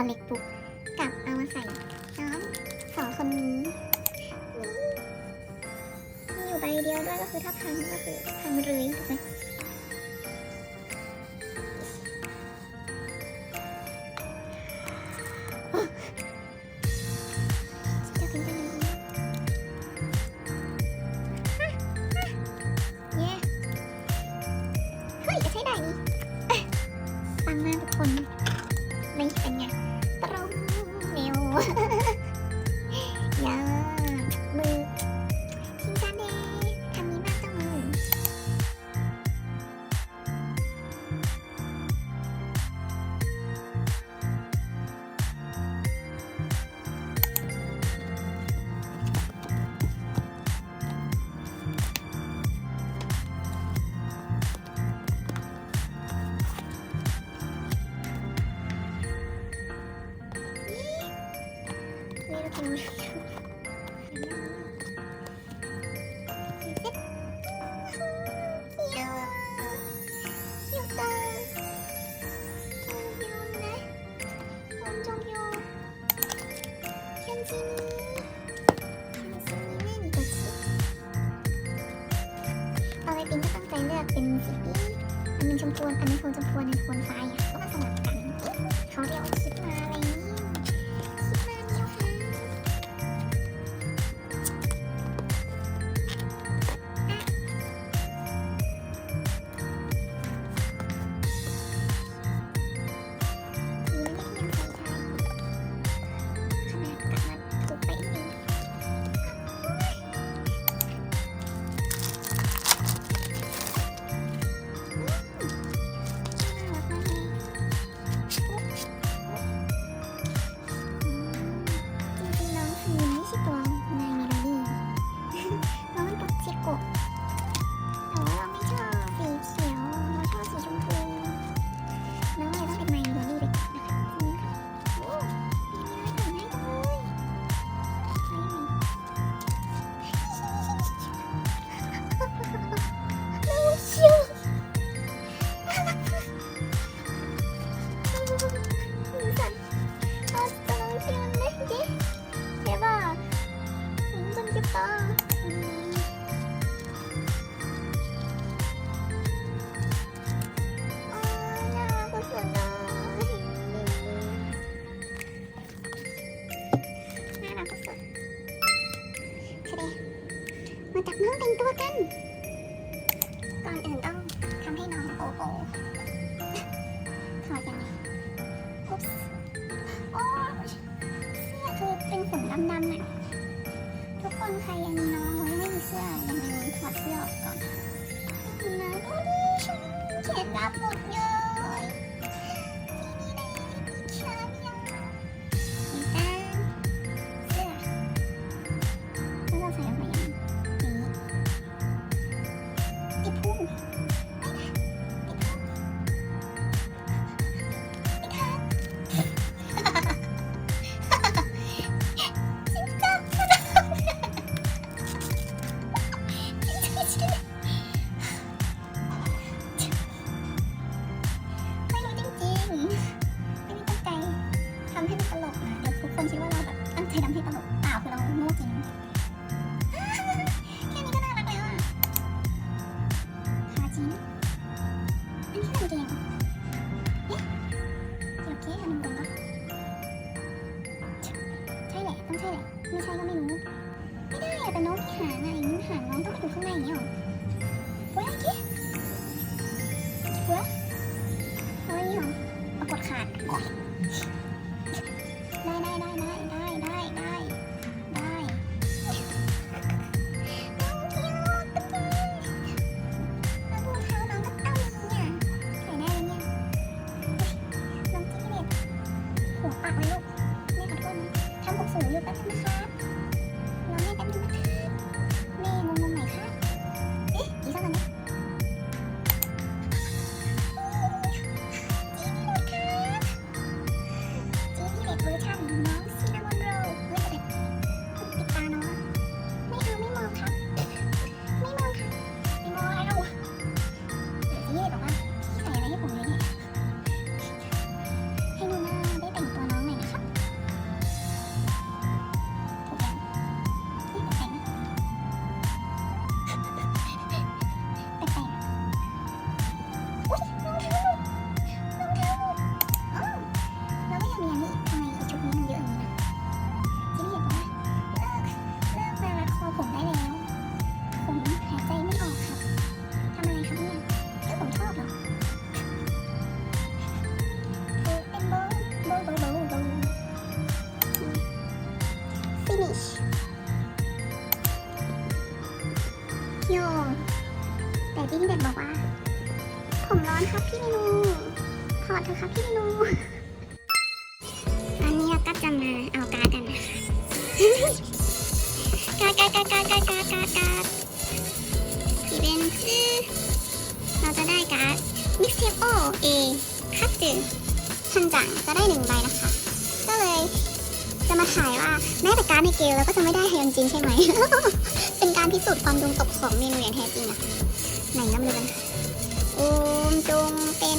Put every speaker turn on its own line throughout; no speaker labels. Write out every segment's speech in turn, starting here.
คอลเลกบุ๊กกับเอามาใส่น้องสองคนนี้มีอยู่ใบเดียวด้วยก็คือถ้าพังก็คือพังเลยถูกไหม 感อาไว้ปิงก็ตั้งใจเลือกเป็นสีอันนึงชมพูอันนึงโทนชมพูอันนึงโทนฟ้าค่ะ ดำๆหน่อยทุกคนใครยังน้องไม่มีเสื้อยังไงถอดเสื้อออกก่อนนะดูดิฉันเขียนรับหมดเยอะ ขาด ได้ได้ได้ได้ได้ได้ได้ เถอะครับพี่นูตอนนี้เราก็จะมาเอาการ์ดกันนะคะการ์ดการ์ดการ์ดการ์ดการ์ดการ์ดการ์ดการ์ดพี่เบนชื่อเราจะได้การ์ดมิกเซโอเอคัตสึทันจังจะได้หนึ่งใบนะคะ ก็เลยจะมาถ่ายว่าแม้แต่การ์ดในเกมเราก็จะไม่ได้ฮยอนจินใช่ไหม เป็นการพิสูจน์ความดวงตกของเมนูอย่างแท้จริงอะไหนน้ำเลือนโอมจงเป็น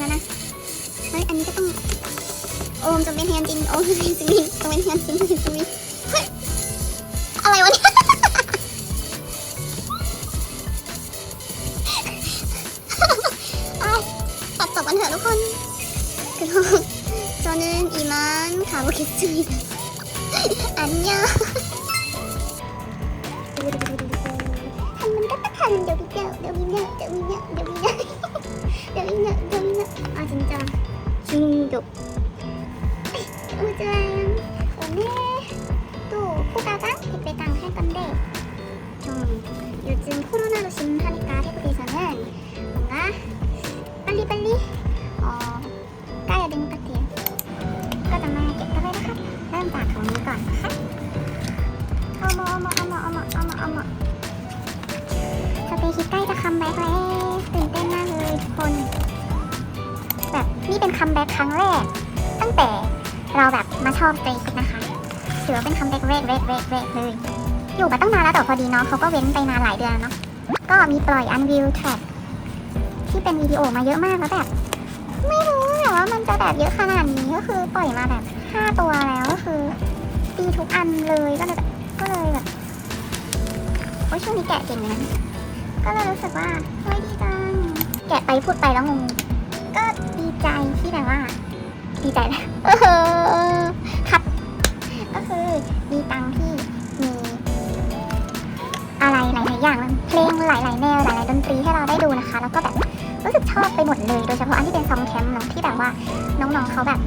แล้วนะ เฮ้ย อันนี้ก็ต้อง โอมจะเป็นเฮียนจริงโอมจะเป็นสมินจะเป็นเฮียนจริงจะเป็นสมินอะไรวะเนี่ยตัดจบกันเถอะทุกคนคือห้องจอนึนอีมานคาบุคิซุอันยาทันมันก็ทันเดี๋ยววิเดียวเดี๋ยววิเดียเดี๋ยววิเดียเดี๋ยววิเดียเดี๋ยววิเดีย 아 진짜. 중독. 오전 오늘 또 호가강 백배강 할 건데 좀 요즘 코로나로 심하니까 태국에서는 뭔가 빨리빨리 어 까야 되는 것 같아요. 그러자마 깨끗하게 하 다음 다 가는 거 어머 어머 어머 어머 어머 어머. จะไปคิดใกล้จะคำไปเลย คัมแบ็กครั้งแรก ตั้งแต่เราแบบมาชอบเตย์คิดนะคะถือว่าเป็นคัมแบ็กแรกแรกแรกแรกเลย อยู่มาตั้งนานแล้วแต่พอดีน้องเขาก็เว้นไปนานหลายเดือนเนาะก็มีปล่อยอันวิวแทร็กที่เป็นวิดีโอมาเยอะมากแล้วแบบไม่รู้แต่ว่ามันจะแบบเยอะขนาดนี้ก็คือปล่อยมาแบบห้าตัวแล้วก็คือตีทุกอันเลยก็เลยแบบก็เลยแบบโอ้ช่วงนี้แกะเก่งนะก็เลยรู้สึกว่าเฮ้ยดีจังแกะไปพูดไปแล้วงง ก็ดีใจที่แบบว่า ดีใจนะครับ ก็คือมีตังที่มีอะไรหลายๆอย่างเพลงหลายๆแนวหลายๆดนตรีให้เราได้ดูนะคะ แล้วก็แบบรู้สึกชอบไปหมดเลยโดยเฉพาะอันที่เป็นซองแคมป์เนาะที่แบบว่าน้องๆเขาแบบ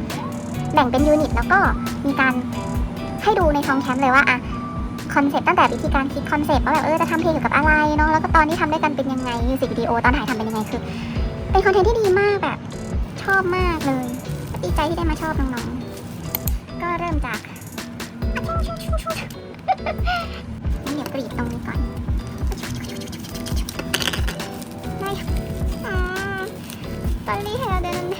แบ่งเป็นยูนิต แล้วก็มีการให้ดูในซองแคมป์เลยว่าอะคอนเซ็ปต์ตั้งแต่วิธีการคิดคอนเซ็ปต์ว่าแบบเออจะทำเพลงเกี่ยวกับอะไรเนาะแล้วก็ตอนที่ทำด้วยกันเป็นยังไงมิวสิกวิดีโอตอนถ่ายทำเป็นยังไงคือ เป็นคอนเทนต์ที่ดีมากแบบ ชอบมากเลยดีใจที่ได้มาชอบน้องๆก็เริ่มจากงั้นเดี๋ยวกรีดตรงนี้ก่อนได้ 아, 빨리 해야 되는데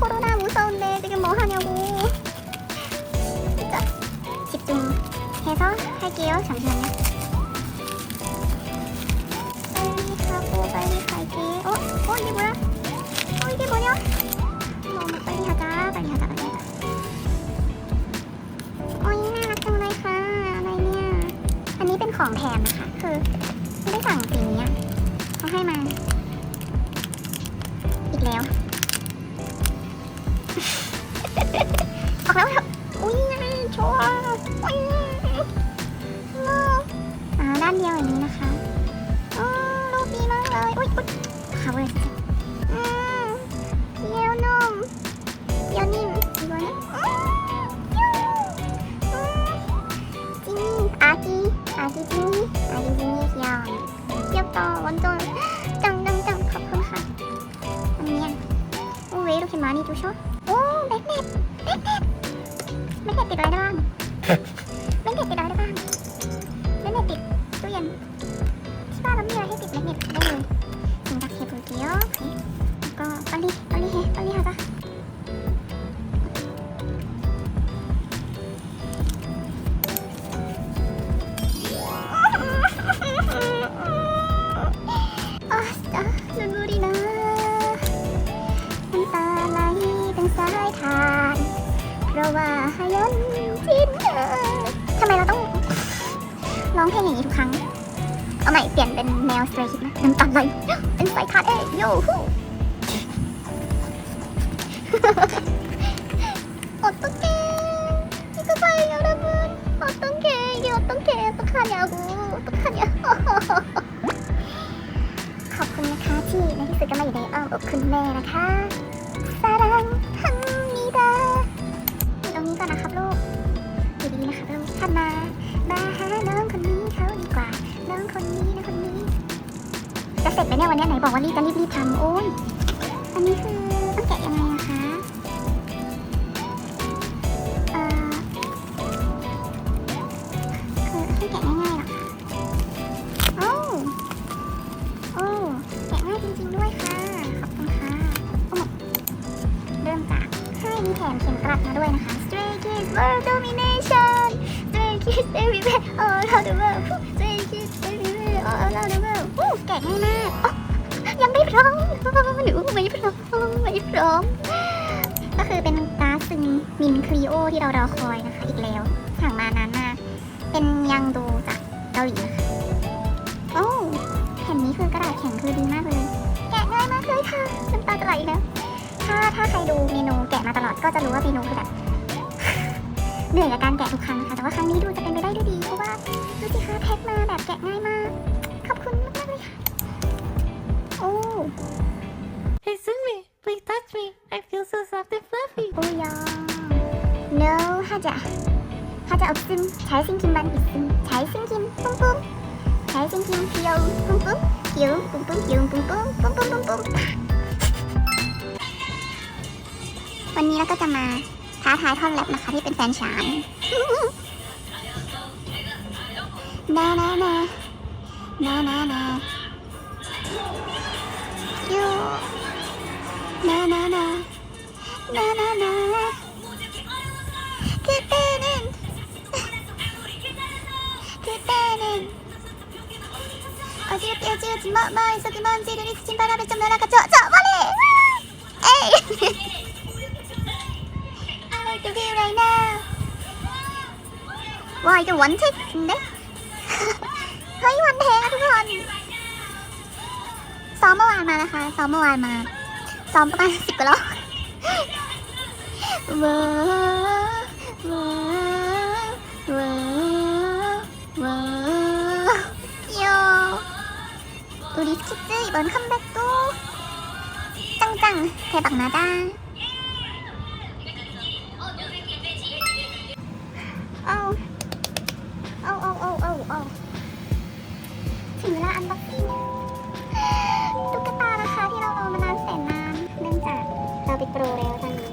코로나 무서운데 지금 뭐 하냐고 진짜 집중해서 할게요 잠시만요 に会計を置いてもら置いてもらもうไปหาจ้าไปหาจ้าไปหาจ้าโอ้ยน่ารักไนนี้เป็นของแถมนะคะ คือไม่ได้สั่งสิ่งนี้เขาให้มา อีกแล้ว ออกแล้วอุ้ยไงชัวร์อุ้ยด้านเดียวอย่างนี้ 각오했어. 음, 예놈, 연임 이거는. 음, 음, 아기, 아기 찐이, 아기 찐이 귀여워. 귀엽다. 완전 짱짱짱 가끔하. 언니야, 어, 왜 이렇게 많이 주셔? 오, 맥맥, 맥맥, 맥맥 들어라. สายคาร์เอ้ยโย่ฮู้ 어떡해 이거 봐요 여러분 어떡해 이게 어떡해 어떡하냐고 어떡하냐 ขอบคุณนะคะที่ในที่สุดก็มาอยู่ในอ้อมอกคุณแม่นะคะ เสร็จไหมเนี่ยวันนี้ไหนบอกว่ารีบจะรีบๆทำโอ้ยอันนี้คือ มินครีโอที่เรารอคอยนะคะ อีกแล้วสั่งมานานมาก เป็นยังดูจากเกาหลีนะคะโอ้แผ่นนี้คือกระดาษแข็งคือดีมากเลย แกะง่ายมากเลยค่ะน้ำตาจะไหลอีกแล้วถ้าถ้าใครดูเมนูแกะมาตลอดก็จะรู้ว่าเมนูคือแบบเหนื่อยกับการแกะทุกครั้งค่ะแต่ว่าครั้งนี้ดูจะเป็นไปได้ด้วยดี เพราะว่าดูสิคะแพ็คมาแบบแกะง่ายมาก ขอบคุณมากๆเลยค่ะ โอ้
Hey Sumi, please touch me. I feel so soft and fluffy.
오 야. No 하자. 하자 없음. 잘생김만 있음. 잘생김 뿜뿜. 잘생김 귀여움 뿜뿜. 귀여움 뿜뿜 귀여움 뿜뿜 뿜뿜뿜뿜. วันนี้เราก็จะมาท้าทายท่อนแรปนะคะที่เป็นแฟนฉัน นานานานานานายู นานานานานานา 어지럽게 어지럽지 마 마음속에 먼지를 잊힌 바람에 좀 날아가죠 저 빨리 에이 I like to feel right now 와 이게 원택인데 เฮ้ยวันเทคอะทุกคนซ้อมเมื่อวานมานะคะซ้อมเมื่อวานมา ซ้อมประมาณสิบกว่ารอบว้าวว้าว 우리스키즈이번컴백도짱짱대박나다เอ้าเอ้าเอ้าเอ้าเอ้าเอ้าถึงเวลาอันบ็อกซิ่ง ตุ๊กตานะคะที่เรารอมานานแสนนานเนื่องจากเราไปโปรแล้วตอนนี้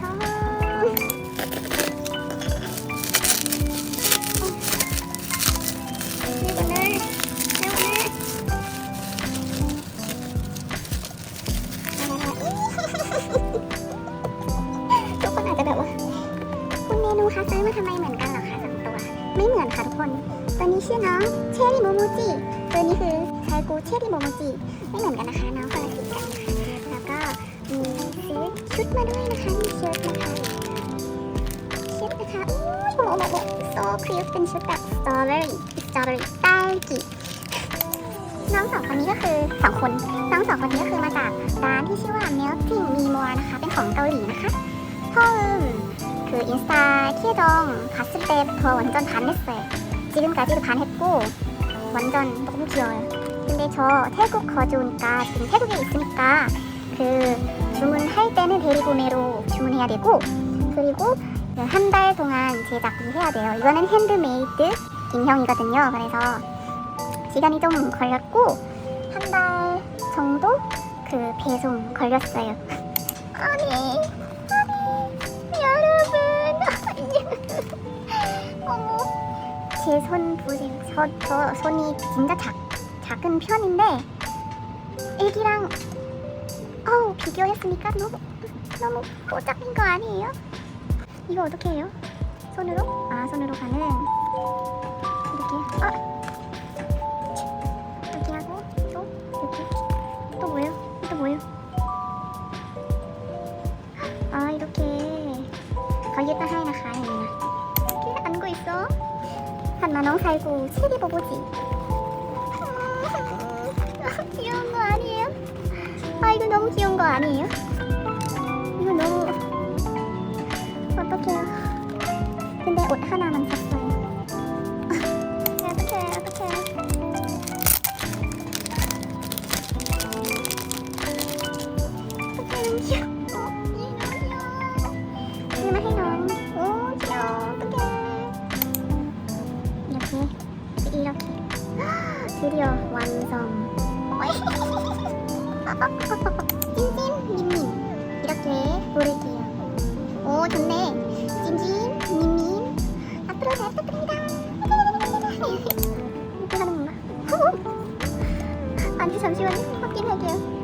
ค อู้ยโมโมโมโซคริสเป็นชุดแบบสตรอเบอรี่สตรอเบอรี่ไต้กิน้องสองคนนี้ก็คือสองคนน้องสองคนนี้ก็คือมาจากร้านที่ชื่อว่า Melting m i m o r นะคะ เป็นของเกาหลีนะคะ처음 그 인스타 키정 봤을 때부터 완전 반했어요. 지금까지도 반했고 완전 너무 귀여워요. 근데 저 태국 거주니까 지금 태국에 있으니까 그 주문할 때는 대리 구매로 주문해야 되고 그리고 한 달 동안 제작을 해야 돼요. 이거는 핸드메이드 인형이거든요. 그래서 시간이 좀 걸렸고 한 달 정도 그 배송 걸렸어요. 아니 아니 여러분 어머 제 손 보세요. 저, 저 손이 진짜 작, 작은 편인데 애기랑 어우 비교했으니까 너무 너무 뽀짝인 거 아니에요? 이거 어떻게 해요? 손으로? 아 손으로 가는 이렇게 아 이렇게 하고 또 이렇게 또 뭐예요? 또 뭐예요? 아 이렇게 거기에 또 하나 가야 이렇게 안고 있어 너 살고 세리 보보지 음, 귀여운 거 아니에요? 아 이거 너무 귀여운 거 아니에요? 어떡해요 근데 옷 하나만 샀어요. 드디어 완성. 찐찐 민민 이렇게 부를게요. 오 좋네 잠시만요 확인할게요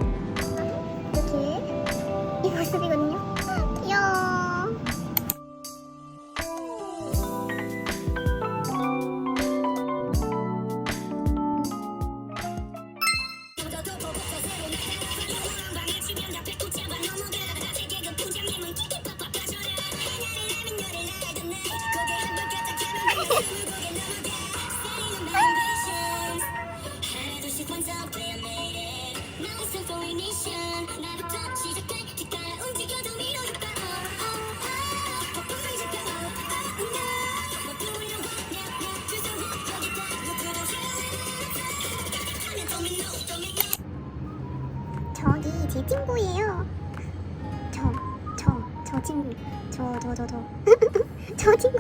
저 친구 저 저 저저저 저, 저, 저. 저 친구